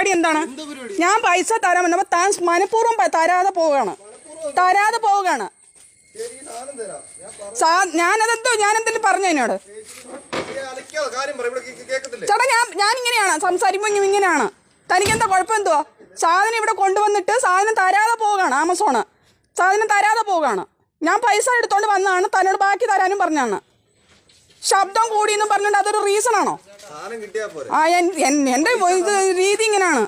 പരിപാടി എന്താണ്? ഞാൻ പൈസ തരാൻ വന്നപ്പോ താൻ മനഃപൂർവം തരാതെ പോവുകയാണ്. തരാതെ പോവുകയാണ്. സാ- ഞാനതെന്തോ ഞാൻ എന്തെങ്കിലും പറഞ്ഞു എന്നോട്? ചേട്ടാ ഞാൻ ഞാൻ ഇങ്ങനെയാണ് സംസാരിക്കുമ്പോൾ ഇങ്ങനെ- ഇങ്ങനെയാണ്. തനിക്ക് എന്താ കുഴപ്പം എന്തുവാ സാധനം ഇവിടെ കൊണ്ടുവന്നിട്ട് സാധനം തരാതെ പോവുകയാണ് ആമസോണ്. സാധനം തരാതെ പോവുകയാണ്. ഞാൻ പൈസ എടുത്തോണ്ട് വന്നതാണ്. തന്നോട് ബാക്കി തരാനും പറഞ്ഞാണ് ശബ്ദം കൂടി എന്ന് പറഞ്ഞിട്ട് അതൊരു റീസൺ ആണോ? ആ എന്റെ ഇത് രീതി ഇങ്ങനെയാണ്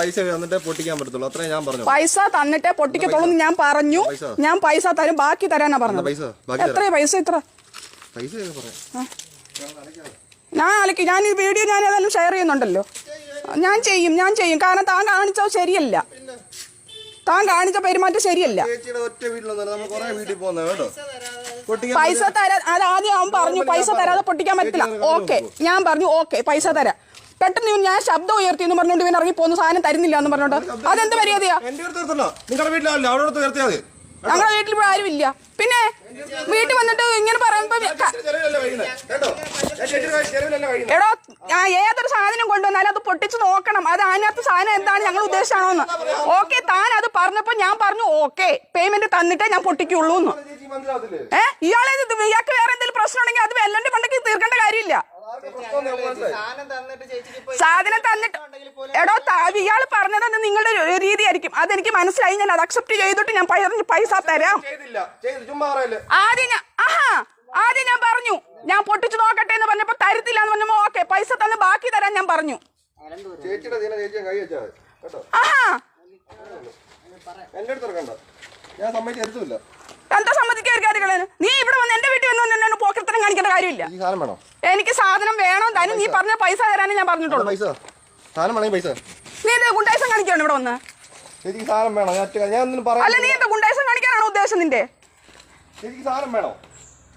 പൈസ തന്നിട്ടേ പൊട്ടിക്കാൻ പറ്റത്തുള്ളൂ. അത്രയും ഞാൻ പറഞ്ഞു പൈസ തന്നിട്ടേ പൊട്ടിക്കത്തുള്ളൂ ഞാൻ പറഞ്ഞു. ഞാൻ പൈസ തരും ബാക്കി തരാനാ പറഞ്ഞത്. പൈസ? ബാക്കി എത്ര പൈസ ഇത്ര? ഞാൻ അലക്കി ഞാൻ ഈ വീഡിയോ ഞാൻ ഏതായാലും ഷെയർ ചെയ്യുന്നുണ്ടല്ലോ. ഞാൻ ചെയ്യും ഞാൻ ചെയ്യും. കാരണം താൻ കാണിച്ചത് ശരിയല്ല. താൻ കാണിച്ച പെരുമാറ്റം ശരിയല്ല. പൈസ തരാ അത് ആദ്യം അവൻ പറഞ്ഞു പൈസ തരാതെ പൊട്ടിക്കാൻ പറ്റില്ല. ഓക്കെ ഞാൻ പറഞ്ഞു ഓക്കെ പൈസ തരാം. പെട്ടെന്ന് ഞാൻ ശബ്ദം ഉയർത്തി എന്ന് പറഞ്ഞുകൊണ്ട് ഇവൻ ഇറങ്ങി പോകുന്ന സാധനം തരുന്നില്ല എന്ന് പറഞ്ഞോണ്ട്. അതെന്ത് മര്യാദയാ നിങ്ങളുടെ വീട്ടിലാവില്ല? അവിടെ അടുത്ത് നിർത്തിയാൽ മതി. ഞങ്ങളുടെ വീട്ടിൽ ഇപ്പോൾ ആരും ഇല്ല. പിന്നെ വീട്ടിൽ വന്നിട്ട് ഇങ്ങനെ പറയുമ്പോ എടോ ആ ഏതൊരു സാധനം കൊണ്ടുവന്നാലും അത് പൊട്ടിച്ച് നോക്കണം. അത് അതിനകത്ത് സാധനം എന്താണ് ഞങ്ങൾ ഉദ്ദേശിച്ചാണോന്ന്. ഓക്കെ താൻ അത് പറഞ്ഞപ്പോ ഞാൻ പറഞ്ഞു ഓക്കെ പേയ്മെന്റ് തന്നിട്ടേ ഞാൻ പൊട്ടിക്കുള്ളൂ എന്ന് ഏ? ഇയാളെ ഇയാൾക്ക് വേറെ എന്തെങ്കിലും പ്രശ്നം ഉണ്ടെങ്കിൽ അത് വെല്ലന്റെ പണ്ടക്ക് തീർക്കേണ്ട കാര്യമില്ല. സാധനം തന്നിട്ട് എടോ ഇയാൾ പറഞ്ഞത് നിങ്ങളുടെ രീതിയായിരിക്കും. അതെനിക്ക് മനസ്സിലായി. ഞാൻ അത് അക്സെപ്റ്റ് ചെയ്തിട്ട് ഞാൻ പൈസ തരാം. ആദ്യം ഞാൻ ആദ്യം ഞാൻ പറഞ്ഞു ഞാൻ പൊട്ടിച്ചു നോക്കട്ടെ എന്ന് പറഞ്ഞപ്പോ തരത്തില്ല എന്ന് പറഞ്ഞപ്പോ ഓക്കെ പൈസ തന്ന് ബാക്കി തരാൻ ഞാൻ പറഞ്ഞു. എന്താ സമ്മതിക്കാൻ കാര്യങ്ങൾ നീ ഇവിടെ വന്ന് എന്റെ വീട്ടിൽ വന്ന് എന്നോട് പോക്കത്തരം കാണിക്കേണ്ട കാര്യമില്ല. എനിക്ക് സാധനം വേണം? തരും നീ പറഞ്ഞ പൈസ തരാനേ ഞാൻ പറഞ്ഞിട്ടുള്ളൂ. നീ ഇത് ഗുണ്ടായസം കാണിക്കാണ് ഇവിടെ വന്ന്? അല്ല നീ എന്താ ഗുണ്ടായസം കാണിക്കാനാണോ ഉദ്ദേശം നിന്റെ? ചേച്ചിക്ക് സാധനം വേണോ?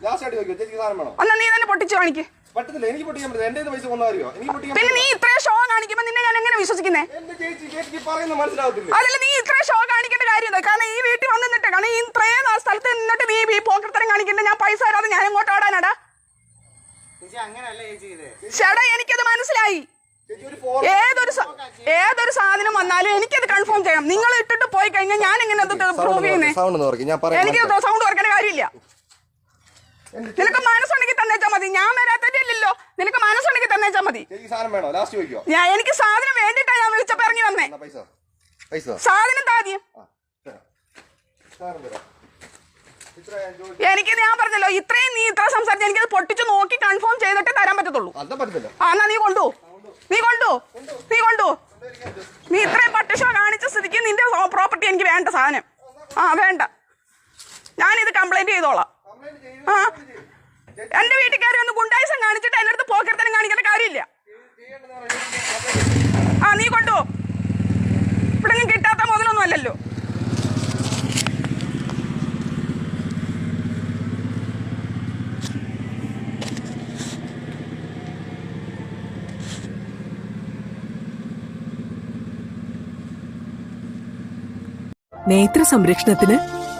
സാധനം നീ തന്നെ പൊട്ടിച്ചു കാണിക്ക്. പറ്റത്തില്ല എനിക്ക് പൊട്ടിക്കാൻ പറ്റില്ല എന്റെ പൈസ കൊണ്ടാ അറിയോ എനിക്ക് പൊട്ടിക്കാൻ പിന്നെ നീ ഇത്രയും ഷോ കാണിക്കുമ്പോ നിന്നെ ഞാൻ എങ്ങനെ വിശ്വസിക്കുന്നേ? അതല്ല നീ ഇത്രയും ഷോ കാണിക്കേണ്ട കാര്യം കാരണം ഈ വീട്ടിൽ വന്നിട്ട് കാരണം ഈ ഇത്രയും നാൾ സ്ഥലത്ത് നിന്നിട്ട് നീ ഈ പോക്കർത്തരം കാണിക്കണ്ട ഞാൻ പൈസ തരാതെ ഞാൻ എങ്ങോട്ട് ഓടാനാടാ? ചേട്ടാ എനിക്കത് മനസ്സിലായി. ഏതൊരു ഏതൊരു സാധനം വന്നാലും എനിക്കത് കൺഫേം ചെയ്യണം. നിങ്ങൾ ഇട്ടിട്ട് പോയി കഴിഞ്ഞാൽ ഞാൻ എങ്ങനെ അത് പ്രൂവ് ചെയ്യുന്നേ? എനിക്ക് സൗണ്ട് ഓർക്കേണ്ട കാര്യമില്ല. നിനക്ക് മനസ്സുണ്ടെങ്കിൽ തന്നേച്ചാ മതി. ഞാൻ വരാത്തല്ലോ നിനക്ക് മനസ്സുണ്ടെങ്കിൽ തന്നേച്ചാ മതി. ഞാൻ എനിക്ക് സാധനം വേണ്ടിട്ടാ ഞാൻ വിളിച്ചപ്പോ ഇറങ്ങി വന്നേ. സാധനം താദ്യം എനിക്ക് ഞാൻ പറഞ്ഞല്ലോ ഇത്രയും നീ ഇത്ര സംസാരിച്ച് എനിക്കത് പൊട്ടിച്ചു നോക്കി കൺഫേം ചെയ്തിട്ട് തരാൻ പറ്റത്തുള്ളൂ. ആ എന്നാ നീ കൊണ്ടു. നീ കൊണ്ടു. നീ കൊണ്ടു. നീ ഇത്രയും പട്ടിഷോ കാണിച്ച സ്ഥിതിക്ക് നിന്റെ പ്രോപ്പർട്ടി എനിക്ക് വേണ്ട സാധനം. ആ വേണ്ട. ഞാനിത് കംപ്ലൈന്റ് ചെയ്തോളാം. എന്റെ വീട്ടിൽ ഒന്ന് ഗുണ്ടായസം കാണിച്ചിട്ട് എന്റെ അടുത്ത് പോക്കരത്തനം കാണിക്കേണ്ട കാര്യമില്ല. ആ നീ കൊണ്ടു? ഇവിടെ കിട്ടാത്ത മുതലൊന്നും അല്ലല്ലോ. നേത്ര സംരക്ഷണത്തിന്